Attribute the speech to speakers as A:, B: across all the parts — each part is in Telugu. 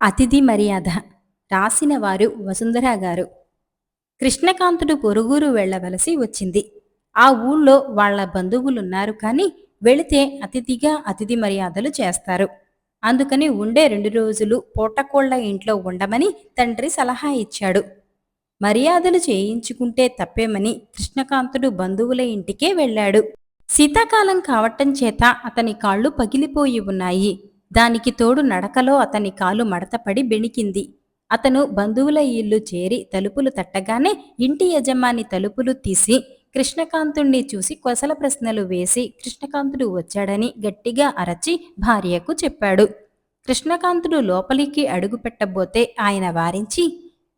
A: అతిథి మర్యాద రాసిన వారు గారు. కృష్ణకాంతుడు పొరుగురు వెళ్ళవలసి వచ్చింది. ఆ ఊళ్ళో వాళ్ళ బంధువులున్నారు కానీ వెళితే అతిథిగా అతిథి మర్యాదలు చేస్తారు. అందుకని ఉండే రెండు రోజులు పూటకోళ్ళ ఇంట్లో ఉండమని తండ్రి సలహా ఇచ్చాడు. మర్యాదలు చేయించుకుంటే తప్పేమని కృష్ణకాంతుడు బంధువుల ఇంటికే వెళ్ళాడు. శీతాకాలం కావటం చేత అతని కాళ్ళు పగిలిపోయి ఉన్నాయి. దానికి తోడు నడకలో అతని కాలు మడతపడి బెణికింది. అతను బంధువుల ఇల్లు చేరి తలుపులు తట్టగానే ఇంటి యజమాని తలుపులు తీసి కృష్ణకాంతుణ్ణి చూసి కొసల ప్రశ్నలు వేసి కృష్ణకాంతుడు వచ్చాడని గట్టిగా అరచి భార్యకు చెప్పాడు. కృష్ణకాంతుడు లోపలికి అడుగు పెట్టబోతే ఆయన వారించి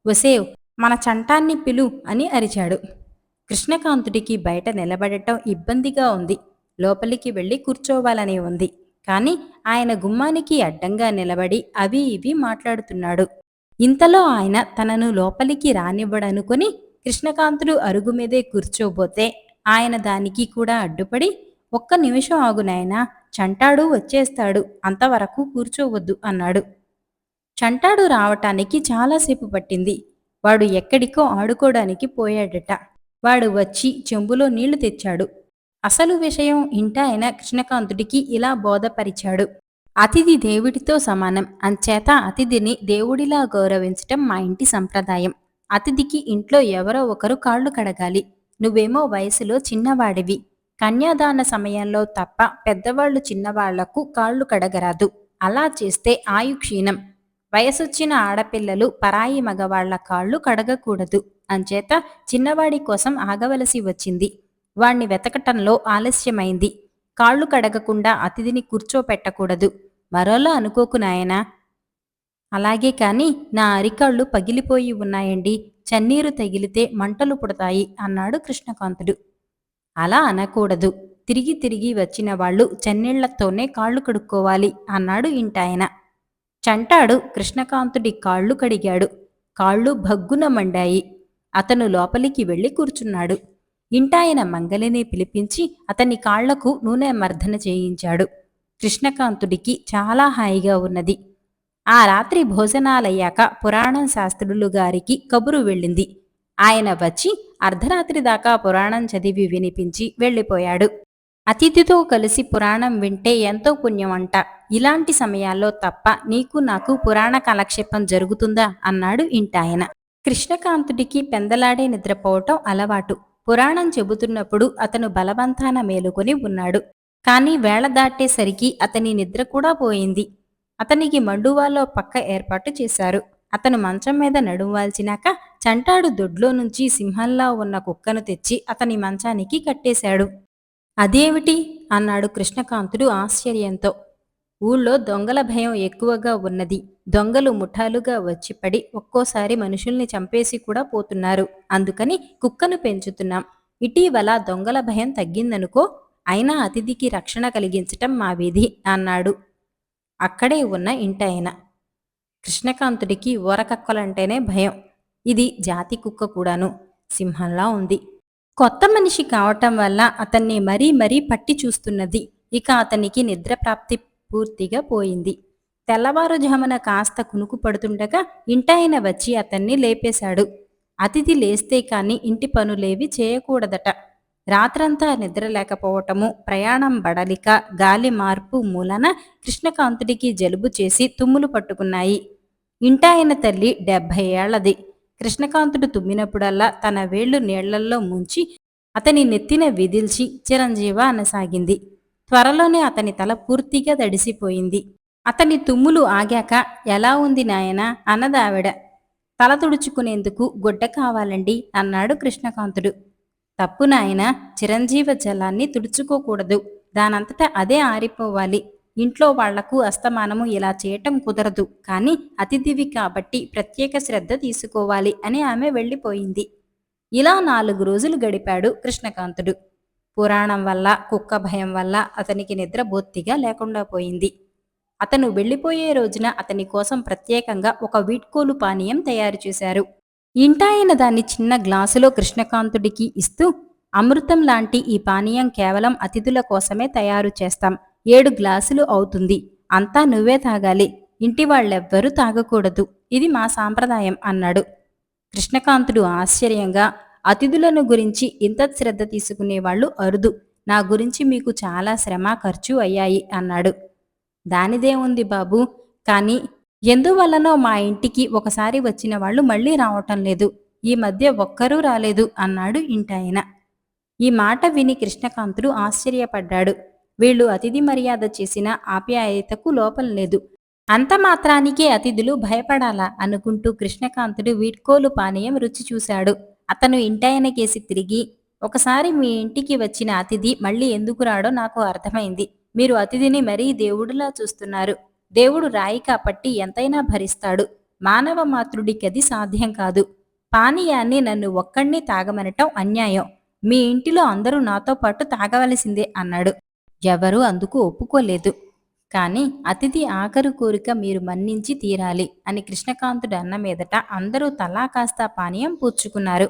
A: వసేవ్ మన చంటాన్ని పిలు అని అరిచాడు. కృష్ణకాంతుడికి బయట నిలబడటం ఇబ్బందిగా ఉంది. లోపలికి వెళ్ళి కూర్చోవాలని ఉంది. కానీ ఆయన గుమ్మానికి అడ్డంగా నిలబడి అవి ఇవి మాట్లాడుతున్నాడు. ఇంతలో ఆయన తనను లోపలికి రానివ్వడనుకొని కృష్ణకాంతుడు అరుగు మీదే కూర్చోబోతే ఆయన దానికి కూడా అడ్డుపడి ఒక్క నిమిషం ఆగునాయనా చంటాడు వచ్చేస్తాడు అంతవరకు కూర్చోవద్దు అన్నాడు. చంటాడు రావటానికి చాలాసేపు పట్టింది. వాడు ఎక్కడికో ఆడుకోవడానికి పోయాడట. వాడు వచ్చి చెంబులో నీళ్ళు తెచ్చాడు. అసలు విషయం ఇంటాయన కృష్ణకాంతుడికి ఇలా బోధపరిచాడు. అతిథి దేవుడితో సమానం. అంచేత అతిథిని దేవుడిలా గౌరవించటం మా ఇంటి సంప్రదాయం. అతిథికి ఇంట్లో ఎవరో ఒకరు కాళ్ళు కడగాలి. నువ్వేమో వయసులో చిన్నవాడివి. కన్యాదాన సమయంలో తప్ప పెద్దవాళ్ళు చిన్నవాళ్ళకు కాళ్ళు కడగరాదు. అలా చేస్తే ఆయు క్షీణం వయసొచ్చిన ఆడపిల్లలు పరాయి మగవాళ్ళ కాళ్ళు కడగకూడదు. అంచేత చిన్నవాడి కోసం ఆగవలసి వచ్చింది. వాణ్ణి వెతకటంలో ఆలస్యమైంది. కాళ్ళు కడగకుండా అతిథిని కూర్చోపెట్టకూడదు. మరోలా అనుకోకు నాయనా. అలాగే కాని నా అరికాళ్ళు పగిలిపోయి ఉన్నాయండి. చన్నీరు తగిలితే మంటలు పుడతాయి అన్నాడు కృష్ణకాంతుడు. అలా అనకూడదు. తిరిగి తిరిగి వచ్చిన వాళ్ళు చన్నీళ్ళతోనే కాళ్ళు కడుక్కోవాలి అన్నాడు ఇంటాయన. చంటాడు కృష్ణకాంతుడి కాళ్ళు కడిగాడు. కాళ్ళు భగ్గున మండాయి. అతను లోపలికి వెళ్ళి కూర్చున్నాడు. ఇంటాయన మంగలిని పిలిపించి అతని కాళ్ళకు నూనె మర్దన చేయించాడు. కృష్ణకాంతుడికి చాలా హాయిగా ఉన్నది. ఆ రాత్రి భోజనాలయ్యాక పురాణం శాస్త్రులు గారికి కబురు వెళ్ళింది. ఆయన వచ్చి అర్ధరాత్రి దాకా పురాణం చదివి వినిపించి వెళ్ళిపోయాడు. అతిథితో కలిసి పురాణం వింటే ఎంతో పుణ్యం అంట ఇలాంటి సమయాల్లో తప్ప నీకు నాకు పురాణ కాలక్షేపం జరుగుతుందా? అన్నాడు ఇంటాయన. కృష్ణకాంతుడికి పెందలాడే నిద్రపోవటం అలవాటు. పురాణం చెబుతున్నప్పుడు అతను బలవంతాన మేలుకొని ఉన్నాడు. కానీ వేళ దాటేసరికి అతని నిద్ర కూడా పోయింది. అతనికి మండువాలో పక్క ఏర్పాటు చేశారు. అతను మంచం మీద నడువాల్చినాక చంటాడు దొడ్లో నుంచి సింహంలా ఉన్న కుక్కను తెచ్చి అతని మంచానికి కట్టేశాడు. అదేమిటి? అన్నాడు కృష్ణకాంతుడు ఆశ్చర్యంతో. ఊళ్ళో దొంగల భయం ఎక్కువగా ఉన్నది. దొంగలు ముఠాలుగా వచ్చి పడి ఒక్కోసారి మనుషుల్ని చంపేసి కూడా పోతున్నారు. అందుకని కుక్కను పెంచుతున్నాం. ఇటీవల దొంగల భయం తగ్గిందనుకో అయినా అతిథికి రక్షణ కలిగించటం మా విధి అన్నాడు. అక్కడే ఉన్న ఇంటాయన. కృష్ణకాంతుడికి ఊరకక్కలంటేనే భయం. ఇది జాతి కుక్క కూడాను. సింహంలా ఉంది. కొత్త మనిషి కావటం వల్ల అతన్ని మరీ మరీ పట్టి చూస్తున్నది. ఇక అతనికి నిద్రప్రాప్తి పూర్తిగా పోయింది. తెల్లవారుజామున కాస్త కునుకు పడుతుండగా ఇంటాయన వచ్చి అతన్ని లేపేశాడు. అతిథి లేస్తే కాని ఇంటి పనులేవి చేయకూడదట. రాత్రంతా నిద్ర లేకపోవటము ప్రయాణం బడలిక గాలి మార్పు మూలన కృష్ణకాంతుడికి జలుబు చేసి తుమ్ములు పట్టుకున్నాయి. ఇంటాయన తల్లి డెబ్భై ఏళ్ళది కృష్ణకాంతుడు తుమ్మినప్పుడల్లా తన వేళ్ళు నీళ్ళల్లో ముంచి అతని నెత్తిన విదిల్చి చిరంజీవ అనసాగింది. త్వరలోనే అతని తల పూర్తిగా దడిసిపోయింది. అతని తుమ్ములు ఆగాక ఎలా ఉంది నాయన అన్నదావిడ తల తుడుచుకునేందుకు గుడ్డ కావాలండి అన్నాడు కృష్ణకాంతుడు. తప్పు నాయన చిరంజీవ జలాన్ని తుడుచుకోకూడదు. దానంతటా అదే ఆరిపోవాలి. ఇంట్లో వాళ్ళకు అస్తమానము ఇలా చేయటం కుదరదు. కానీ అతిథివి కాబట్టి ప్రత్యేక శ్రద్ధ తీసుకోవాలి అని ఆమె వెళ్ళిపోయింది. ఇలా నాలుగు రోజులు గడిపాడు కృష్ణకాంతుడు. పురాణం వల్ల కుక్క భయం వల్ల అతనికి నిద్ర బొత్తిగా లేకుండా పోయింది. అతను వెళ్ళిపోయే రోజున అతని కోసం ప్రత్యేకంగా ఒక వీడ్కోలు పానీయం తయారు చేశారు. ఇంటాయన దాన్ని చిన్న గ్లాసులో కృష్ణకాంతుడికి ఇస్తూ అమృతం లాంటి ఈ పానీయం కేవలం అతిథుల కోసమే తయారు చేస్తాం. ఏడు గ్లాసులు అవుతుంది. అంతా నువ్వే తాగాలి. ఇంటి వాళ్ళెవ్వరూ తాగకూడదు. ఇది మా సాంప్రదాయం అన్నాడు. కృష్ణకాంతుడు ఆశ్చర్యంగా అతిథులను గురించి ఇంత శ్రద్ధ తీసుకునేవాళ్ళు అరుదు. నా గురించి మీకు చాలా శ్రమ ఖర్చు అయ్యాయి అన్నాడు. దానిదే ఉంది బాబు. కానీ ఎందువల్లనో మా ఇంటికి ఒకసారి వచ్చిన వాళ్ళు మళ్ళీ రావటం లేదు. ఈ మధ్య ఒక్కరూ రాలేదు అన్నాడు ఇంటాయన. ఈ మాట విని కృష్ణకాంతుడు ఆశ్చర్యపడ్డాడు. వీళ్ళు అతిథి మర్యాద చేసిన ఆప్యాయతకు లోపం లేదు. అంత మాత్రానికే అతిథులు భయపడాలా అనుకుంటూ కృష్ణకాంతుడు వీడ్కోలు పానీయం రుచి చూశాడు. అతను ఇంటాయనకేసి తిరిగి ఒకసారి మీ ఇంటికి వచ్చిన అతిథి మళ్ళీ ఎందుకు రాడో నాకు అర్థమైంది. మీరు అతిథిని మరీ దేవుడిలా చూస్తున్నారు. దేవుడు రాయి కాబట్టి ఎంతైనా భరిస్తాడు. మానవ మాతృడికది సాధ్యం కాదు. పానీయాన్ని నన్ను ఒక్కణ్ణి తాగమనటం అన్యాయం. మీ ఇంటిలో అందరూ నాతో పాటు తాగవలసిందే అన్నాడు. ఎవరూ అందుకు ఒప్పుకోలేదు. కానీ అతిథి ఆఖరు కోరిక మీరు మన్నించి తీరాలి అని కృష్ణకాంతుడు అన్న మీదట అందరూ తలా కాస్త పానీయం పూడ్చుకున్నారు.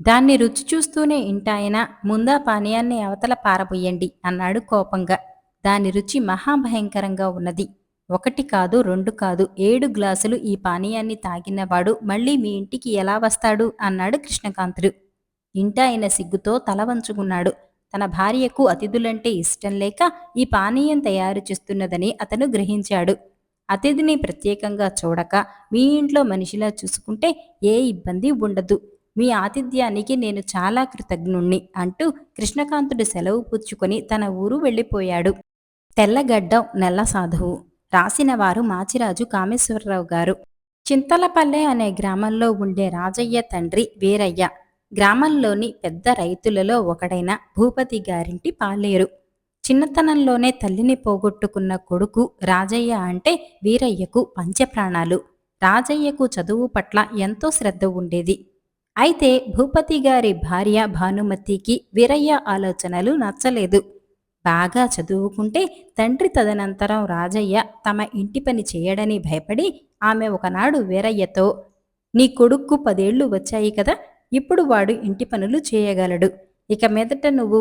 A: దాన్ని రుచి చూస్తూనే ఇంటాయన ముందా పానీయాన్ని అవతల పారబోయండి అన్నాడు కోపంగా. దాని రుచి మహాభయంకరంగా ఉన్నది. ఒకటి కాదు రెండు కాదు ఏడు గ్లాసులు ఈ పానీయాన్ని తాగినవాడు మళ్ళీ మీ ఇంటికి ఎలా వస్తాడు? అన్నాడు కృష్ణకాంతుడు. ఇంటాయన సిగ్గుతో తల వంచుకున్నాడు. తన భార్యకు అతిథులంటే ఇష్టం లేక ఈ పానీయం తయారు చేస్తున్నదని అతను గ్రహించాడు. అతిథిని ప్రత్యేకంగా చూడక మీ ఇంట్లో మనిషిలా చూసుకుంటే ఏ ఇబ్బంది ఉండదు. మీ ఆతిథ్యానికి నేను చాలా కృతజ్ఞుణ్ణి అంటూ కృష్ణకాంతుడు సెలవు పుచ్చుకొని తన ఊరు వెళ్ళిపోయాడు. తెల్లగడ్డం నెల్ల సాధువు. రాసినవారు మాచిరాజు కామేశ్వరరావు గారు. చింతలపల్లె అనే గ్రామంలో ఉండే రాజయ్య తండ్రి వీరయ్య. గ్రామంలోని పెద్ద రైతులలో ఒకడైన భూపతి గారింటి పాలేరు. చిన్నతనంలోనే తల్లిని పోగొట్టుకున్న కొడుకు రాజయ్య అంటే వీరయ్యకు పంచప్రాణాలు. రాజయ్యకు చదువు పట్ల ఎంతో శ్రద్ధ ఉండేది. అయితే భూపతి గారి భార్య భానుమతికి వీరయ్య ఆలోచనలు నచ్చలేదు. బాగా చదువుకుంటే తండ్రి తదనంతరం రాజయ్య తమ ఇంటి పని చేయడని భయపడి ఆమె ఒకనాడు వీరయ్యతో నీ కొడుక్కు పదేళ్ళు వచ్చాయి కదా ఇప్పుడు వాడు ఇంటి పనులు చేయగలడు. ఇక మీదట నువ్వు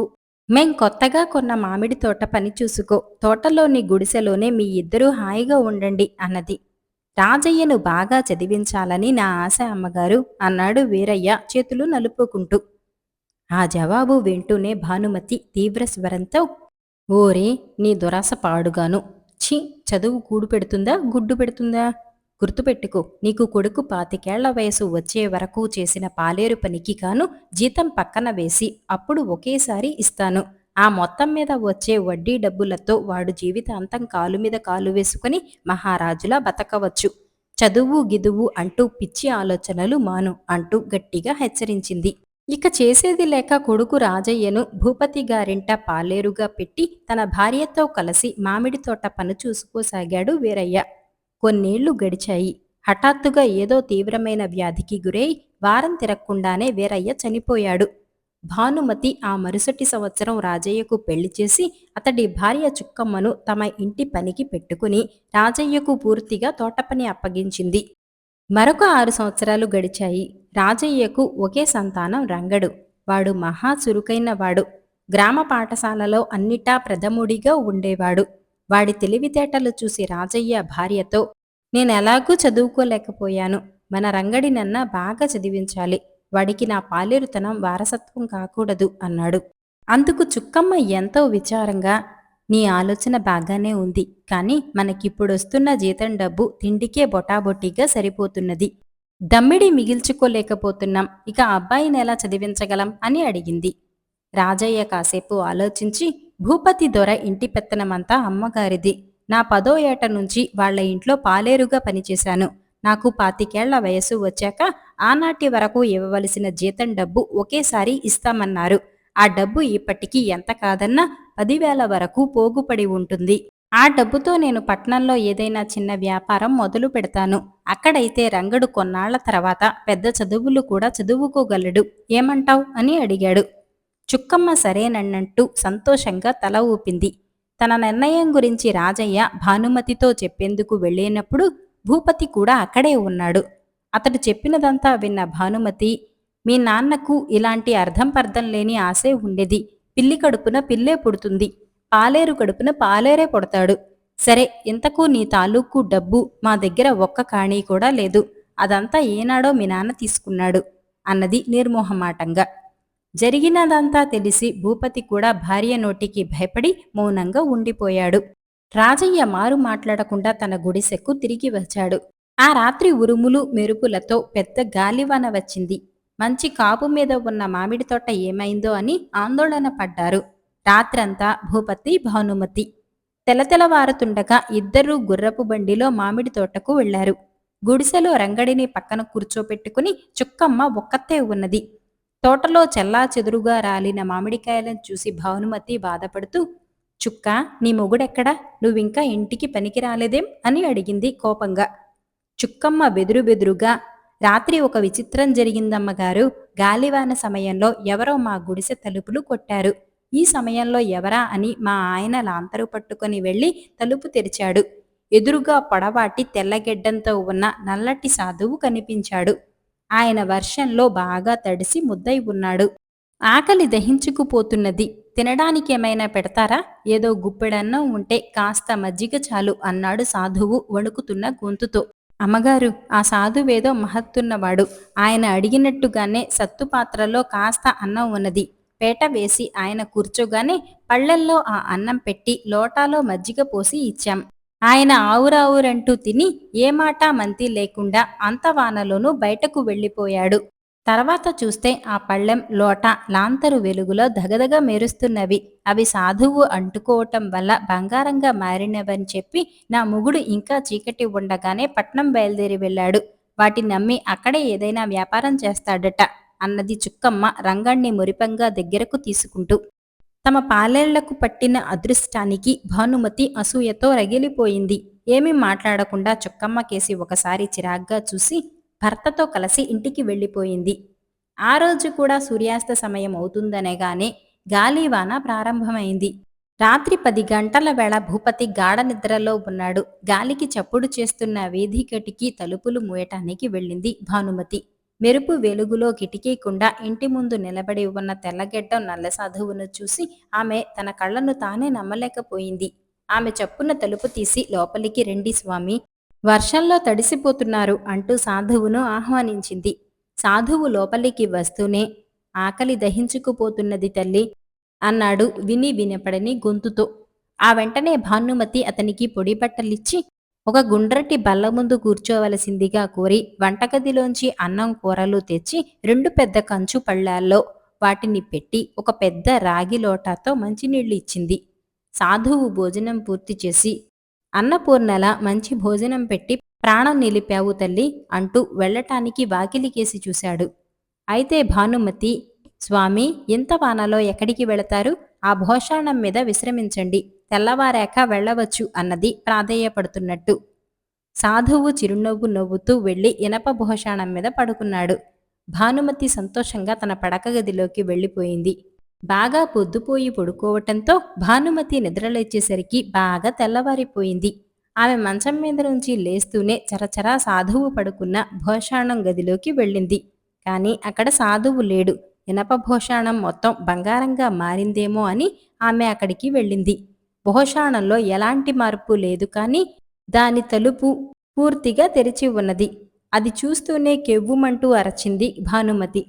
A: మేం కొత్తగా కొన్న మామిడి తోట పని చూసుకో. తోటలోని గుడిసెలోనే మీ ఇద్దరూ హాయిగా ఉండండి అన్నది. రాజయ్యను బాగా చదివించాలని నా ఆశ అమ్మగారు అన్నాడు వీరయ్య చేతులు నలుపుకుంటూ. ఆ జవాబు వింటూనే భానుమతి తీవ్ర స్వరంతో ఓరే నీ దురాశ పాడుగాను. ఛీ చదువు కూడు పెడుతుందా గుడ్డు పెడుతుందా? గుర్తుపెట్టుకో నీకు కొడుకు పాతికేళ్ళ వయసు వచ్చే వరకు చేసిన పాలేరు పనికి కాను జీతం పక్కన వేసి అప్పుడు ఒకేసారి ఇస్తాను. ఆ మొత్తం మీద వచ్చే వడ్డీ డబ్బులతో వాడు జీవితాంతం కాలు మీద కాలు వేసుకుని మహారాజులా బతకవచ్చు. చదువు గిదువు అంటూ పిచ్చి ఆలోచనలు మాను అంటూ గట్టిగా హెచ్చరించింది. ఇక చేసేది లేక కొడుకు రాజయ్యను భూపతి గారింట పాలేరుగా పెట్టి తన భార్యతో కలిసి మామిడి తోట పని చూసుకోసాగాడు వీరయ్య. కొన్నేళ్ళు గడిచాయి. హఠాత్తుగా ఏదో తీవ్రమైన వ్యాధికి గురై వారం తిరక్కుండానే వీరయ్య చనిపోయాడు. భానుమతి ఆ మరుసటి సంవత్సరం రాజయ్యకు పెళ్ళి చేసి అతడి భార్య చుక్కమ్మను తమ ఇంటి పనికి పెట్టుకుని రాజయ్యకు పూర్తిగా తోటపని అప్పగించింది. మరొక ఆరు సంవత్సరాలు గడిచాయి. రాజయ్యకు ఒకే సంతానం రంగడు. వాడు మహా చురుకైన వాడు గ్రామ పాఠశాలలో అన్నిటా ప్రథముడిగా ఉండేవాడు. వాడి తెలివితేటలు చూసి రాజయ్య భార్యతో నేనెలాగూ చదువుకోలేకపోయాను. మన రంగడినన్నా బాగా చదివించాలి. వాడికి నా పాలేరుతనం వారసత్వం కాకూడదు అన్నాడు. అందుకు చుక్కమ్మ ఎంతో విచారంగా నీ ఆలోచన బాగానే ఉంది. కానీ మనకిప్పుడొస్తున్న జీతం డబ్బు తిండికే బొటాబొటీగా సరిపోతున్నది. దమ్మిడి మిగిల్చుకోలేకపోతున్నాం. ఇక అబ్బాయిని ఎలా చదివించగలం? అని అడిగింది. రాజయ్య కాసేపు ఆలోచించి భూపతి దొర ఇంటి పెత్తనమంతా అమ్మగారిది. నా పదో ఏట నుంచి వాళ్ళ ఇంట్లో పాలేరుగా పనిచేశాను. నాకు పాతికేళ్ళ వయసు వచ్చాక ఆనాటి వరకు ఇవ్వవలసిన జీతం డబ్బు ఒకేసారి ఇస్తామన్నారు. ఆ డబ్బు ఇప్పటికీ ఎంత కాదన్నా పదివేల వరకు పోగుపడి ఉంటుంది. ఆ డబ్బుతో నేను పట్నంలో ఏదైనా చిన్న వ్యాపారం మొదలు పెడతాను. అక్కడైతే రంగడు కొన్నాళ్ళ తర్వాత పెద్ద చదువులు కూడా చదువుకోగలడు. ఏమంటావ్? అని అడిగాడు. చుక్కమ్మ సరేనన్నట్టు సంతోషంగా తల ఊపింది. తన నిర్ణయం గురించి రాజయ్య భానుమతితో చెప్పేందుకు వెళ్ళేనప్పుడు భూపతి కూడా అక్కడే ఉన్నాడు. అతడు చెప్పినదంతా విన్న భానుమతి మీ నాన్నకు ఇలాంటి అర్థం పర్థం లేని ఆశే ఉండేది. పిల్లి కడుపున పిల్లే పుడుతుంది. పాలేరు కడుపున పాలేరే పుడతాడు. సరే ఇంతకు నీ తాలూకు డబ్బు మా దగ్గర ఒక్క కాణీ కూడా లేదు. అదంతా ఏనాడో మీ నాన్న తీసుకున్నాడు అన్నది నిర్మోహమాటంగా. జరిగినదంతా తెలిసి భూపతి కూడా భార్య నోటికి భయపడి మౌనంగా ఉండిపోయాడు. రాజయ్య మారు మాట్లాడకుండా తన గుడిసెకు తిరిగి వచ్చాడు. ఆ రాత్రి ఉరుములు మెరుపులతో పెద్ద గాలివాన వచ్చింది. మంచి కాపు మీద ఉన్న మామిడి తోట ఏమైందో అని ఆందోళన పడ్డారు. రాత్రంతా భూపతి భానుమతి. తెలతెలవారుతుండగా ఇద్దరూ గుర్రపు బండిలో మామిడి తోటకు వెళ్ళారు. గుడిసెలో రంగడిని పక్కన కూర్చోపెట్టుకుని చుక్కమ్మ ఒక్కతే ఉన్నది. తోటలో చెల్లా చెదురుగా రాలిన మామిడికాయలను చూసి భానుమతి బాధపడుతూ చుక్క నీ మొగుడెక్కడా? నువ్వింకా ఇంటికి పనికి రాలేదేం అని అడిగింది కోపంగా. చుక్కమ్మ బెదురు బెదురుగా రాత్రి ఒక విచిత్రం జరిగిందమ్మగారు. గాలివాన సమయంలో ఎవరో మా గుడిసె తలుపులు కొట్టారు. ఈ సమయంలో ఎవరా అని మా ఆయన లాంతరు పట్టుకొని వెళ్ళి తలుపు తెరిచాడు. ఎదురుగా పొడవాటి తెల్లగెడ్డంతో ఉన్న నల్లటి సాధువు కనిపించాడు. ఆయన వర్షంలో బాగా తడిసి ముద్దై ఉన్నాడు. ఆకలి దహించుకుపోతున్నది. తినడానికి ఏమైనా పెడతారా? ఏదో గుప్పెడన్నం ఉంటే కాస్త మజ్జిగ చాలు అన్నాడు సాధువు వణుకుతున్న గొంతుతో. అమ్మగారు ఆ సాధువేదో మహత్తున్నవాడు. ఆయన అడిగినట్టుగానే సత్తు పాత్రలో కాస్త అన్నం ఉన్నది. పేట వేసి ఆయన కూర్చోగానే పళ్ళల్లో ఆ అన్నం పెట్టి లోటాలో మజ్జిగ పోసి ఇచ్చాం. ఆయన ఆవురావురంటూ తిని ఏమాట మంతి లేకుండా అంత వానలోనూ బయటకు వెళ్ళిపోయాడు. తర్వాత చూస్తే ఆ పళ్ళెం లోట లాంతరు వెలుగులో దగదగ మెరుస్తున్నవి. అవి సాధువు అంటుకోవటం వల్ల బంగారంగా మారినవని చెప్పి నా ముగుడు ఇంకా చీకటి ఉండగానే పట్నం బయలుదేరి వెళ్ళాడు. వాటిని నమ్మి అక్కడే ఏదైనా వ్యాపారం చేస్తాడట అన్నది చుక్కమ్మ రంగణ్ణి మురిపంగా దగ్గరకు తీసుకుంటూ. తమ పాలేళ్ళకు పట్టిన అదృష్టానికి భానుమతి అసూయతో రగిలిపోయింది. ఏమీ మాట్లాడకుండా చుక్కమ్మ కేసి ఒకసారి చిరాగ్గా చూసి భర్తతో కలిసి ఇంటికి వెళ్ళిపోయింది. ఆ రోజు కూడా సూర్యాస్త సమయం అవుతుందనేగానే గాలివాన ప్రారంభమైంది. రాత్రి పది గంటల వేళ భూపతి గాఢ నిద్రలో ఉన్నాడు. గాలికి చప్పుడు చేస్తున్న వీధికటికి తలుపులు మూయటానికి వెళ్ళింది భానుమతి. మెరుపు వెలుగులో కిటికీకుండా ఇంటి ముందు నిలబడి ఉన్న తెల్లగెడ్డం నల్ల సాధువును చూసి ఆమె తన కళ్ళను తానే నమ్మలేకపోయింది. ఆమె చప్పున తలుపు తీసి లోపలికి రండి స్వామి. వర్షంలో తడిసిపోతున్నారు అంటూ సాధువును ఆహ్వానించింది. సాధువు లోపలికి వస్తూనే ఆకలి దహించుకుపోతున్నది తల్లి అన్నాడు విని వినపడని గొంతుతో. ఆ వెంటనే భానుమతి అతనికి పొడి బట్టలిచ్చి ఒక గుండ్రటి బల్ల ముందు కూర్చోవలసిందిగా కోరి వంటగదిలోంచి అన్నం కూరలు తెచ్చి రెండు పెద్ద కంచు పళ్ళాల్లో వాటిని పెట్టి ఒక పెద్ద రాగి లోటాతో మంచినీళ్ళు ఇచ్చింది. సాధువు భోజనం పూర్తి చేసి అన్నపూర్ణల మంచి భోజనం పెట్టి ప్రాణం నిలిపావు తల్లి అంటూ వెళ్ళటానికి వాకిలికేసి చూశాడు. అయితే భానుమతి స్వామి ఇంత వానలో ఎక్కడికి వెళతారు? ఆ భోషాణం మీద విశ్రమించండి. తెల్లవారాక వెళ్ళవచ్చు అన్నది ప్రాధేయపడుతున్నట్టు. సాధువు చిరునవ్వు నవ్వుతూ వెళ్ళి ఇనప భోషాణం మీద పడుకున్నాడు. భానుమతి సంతోషంగా తన పడక గదిలోకి వెళ్ళిపోయింది. బాగా పొద్దుపోయి పడుకోవటంతో భానుమతి నిద్రలేచేసరికి బాగా తెల్లవారిపోయింది. ఆమె మంచం మీద నుంచి లేస్తూనే చరచరా సాధువు పడుకున్న భోషాణం గదిలోకి వెళ్ళింది. కానీ అక్కడ సాధువు లేడు. ఇనప భోషాణం మొత్తం బంగారంగా మారిందేమో అని ఆమె అక్కడికి వెళ్ళింది. భోషాణంలో ఎలాంటి మార్పు లేదు కానీ దాని తలుపు పూర్తిగా తెరిచి ఉన్నది. అది చూస్తూనే కెవ్వుమంటూ అరచింది భానుమతి.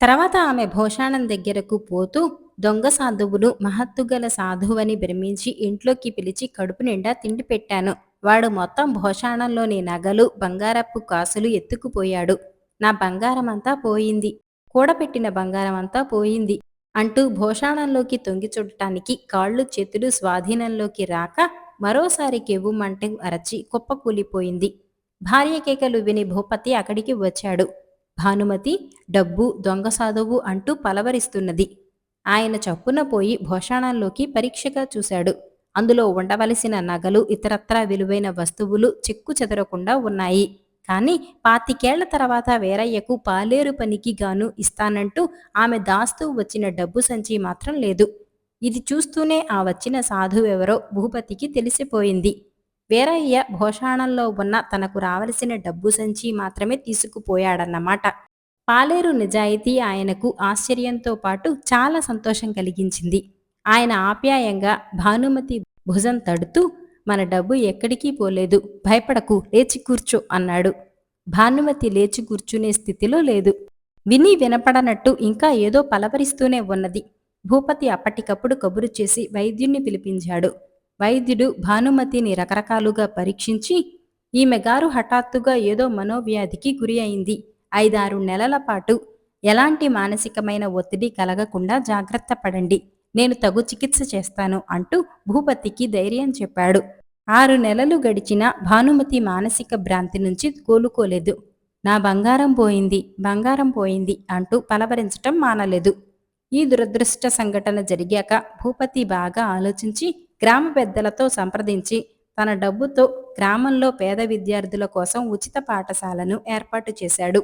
A: తర్వాత ఆమె భోషాణం దగ్గరకు పోతూ దొంగ సాధువును మహత్తుగల సాధువని భ్రమించి ఇంట్లోకి పిలిచి కడుపు నిండా తిండి పెట్టాను. వాడు మొత్తం భోషాణంలోని నగలు బంగారపు కాసులు ఎత్తుకుపోయాడు. నా బంగారమంతా పోయింది. కూడబెట్టిన బంగారం అంతా పోయింది. అంటూ భోషాణంలోకి తొంగి చూడటానికి కాళ్ళు చేతులు స్వాధీనంలోకి రాక మరోసారి కెవ్వుమంటే అరచి కుప్పకూలిపోయింది భార్య కేకలు విని భూపతి అక్కడికి వచ్చాడు. భానుమతి డబ్బు దొంగ సాధువు అంటూ పలవరిస్తున్నది. ఆయన చప్పున పోయి భోషాణంలోకి పరీక్షగా చూశాడు. అందులో ఉండవలసిన నగలు ఇతరత్రా విలువైన వస్తువులు చెక్కు చెదరకుండా ఉన్నాయి. కానీ పాతికేళ్ళ తర్వాత వేరయ్యకు పాలేరు పనికి గాను ఇస్తానంటూ ఆమె దాస్తూ వచ్చిన డబ్బు సంచి మాత్రం లేదు. ఇది చూస్తూనే ఆ వచ్చిన సాధువెవరో భూపతికి తెలిసిపోయింది. వేరయ్య భోషాణంలో ఉన్న తనకు రావలసిన డబ్బు సంచి మాత్రమే తీసుకుపోయాడన్నమాట. పాలేరు నిజాయితీ ఆయనకు ఆశ్చర్యంతో పాటు చాలా సంతోషం కలిగించింది. ఆయన ఆప్యాయంగా భానుమతి భుజం తడుతూ మన డబ్బు ఎక్కడికి పోలేదు భయపడకు లేచి కూర్చో అన్నాడు. భానుమతి లేచి కూర్చునే స్థితిలో లేదు. విని వినపడనట్టు ఇంకా ఏదో పలవరిస్తూనే ఉన్నది. భూపతి అప్పటికప్పుడు కబురు చేసి వైద్యుణ్ణి పిలిపించాడు. వైద్యుడు భానుమతిని రకరకాలుగా పరీక్షించి ఈమె గారు హఠాత్తుగా ఏదో మనోవ్యాధికి గురి అయింది. ఐదారు నెలల పాటు ఎలాంటి మానసికమైన ఒత్తిడి కలగకుండా జాగ్రత్త పడండి. నేను తగు చికిత్స చేస్తాను అంటూ భూపతికి ధైర్యం చెప్పాడు. ఆరు నెలలు గడిచిన భానుమతి మానసిక భ్రాంతి నుంచి కోలుకోలేదు. నా బంగారం పోయింది బంగారం పోయింది అంటూ పలవరించటం మానలేదు. ఈ దురదృష్ట సంఘటన జరిగాక భూపతి బాగా ఆలోచించి గ్రామ పెద్దలతో సంప్రదించి తన డబ్బుతో గ్రామంలో పేద విద్యార్థుల కోసం ఉచిత పాఠశాలను ఏర్పాటు చేశాడు.